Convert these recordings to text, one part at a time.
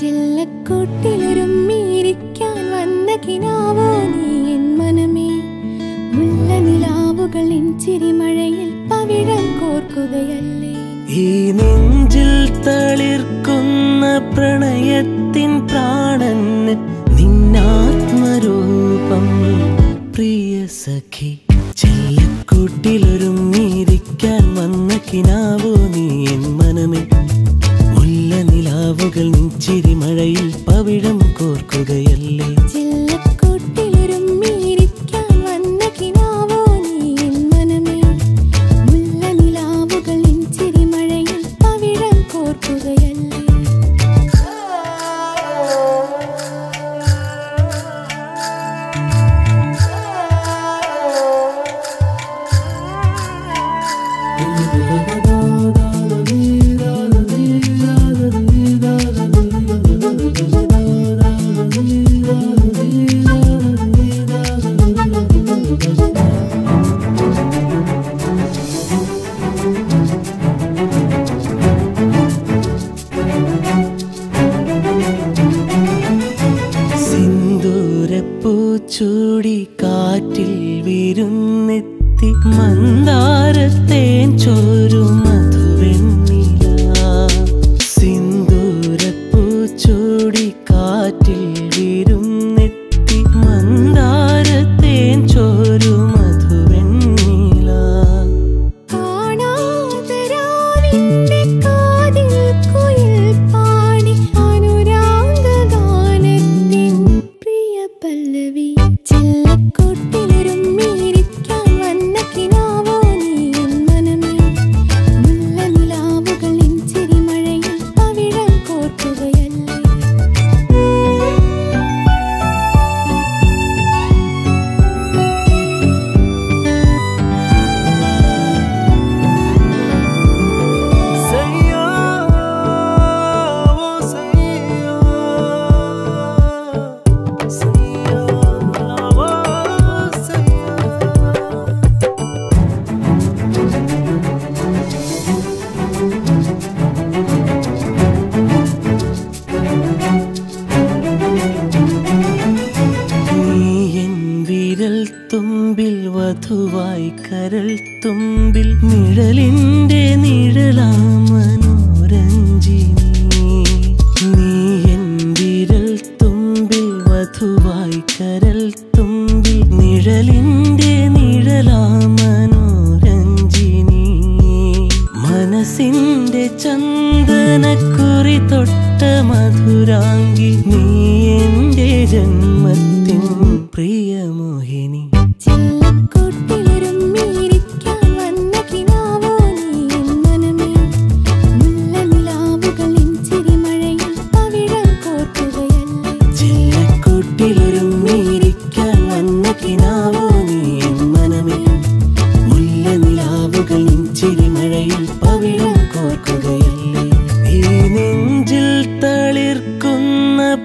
ചില്ലക്കൂട്ടിലൊരുമ്മിയിരിക്കാൻ വന്ന കിനാവോ നീ എൻ മനമേ. മുല്ല നിലാവുകളിൻ ചിരിമഴയിൽ പവിഴം കോർക്കുകയല്ലേ. ഈ നെഞ്ചിൽ തളിർക്കുന്ന പ്രണയത്തിൻ പ്രാണന് സിന്ദൂരപ്പൂച്ചൂടി കാറ്റിൽ വിരുന്നെത്തി മന്ദാരത്തേൻ ചോരും തുമ്പിൽ വധുവായി കരൾ തുമ്പിൽ നിഴലിന്റെ നിഴലാമനോരഞ്ജിനി. നീ എൻ വിരൽ തുമ്പിൽ വധുവായി കരൾ തുമ്പിൽ നിഴലിന്റെ നിഴലാമനോരഞ്ജിനി. മനസ്സിന്റെ ചന്ദനക്കുറി തൊട്ട മധുരാങ്കി നീ എന്റെ ജന്മത്തിൻ പ്രിയമോഹിനി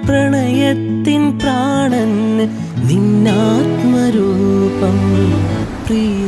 പ്രണയത്തിൻ പ്രാണന് നിന്നാത്മരൂപം പ്രിയ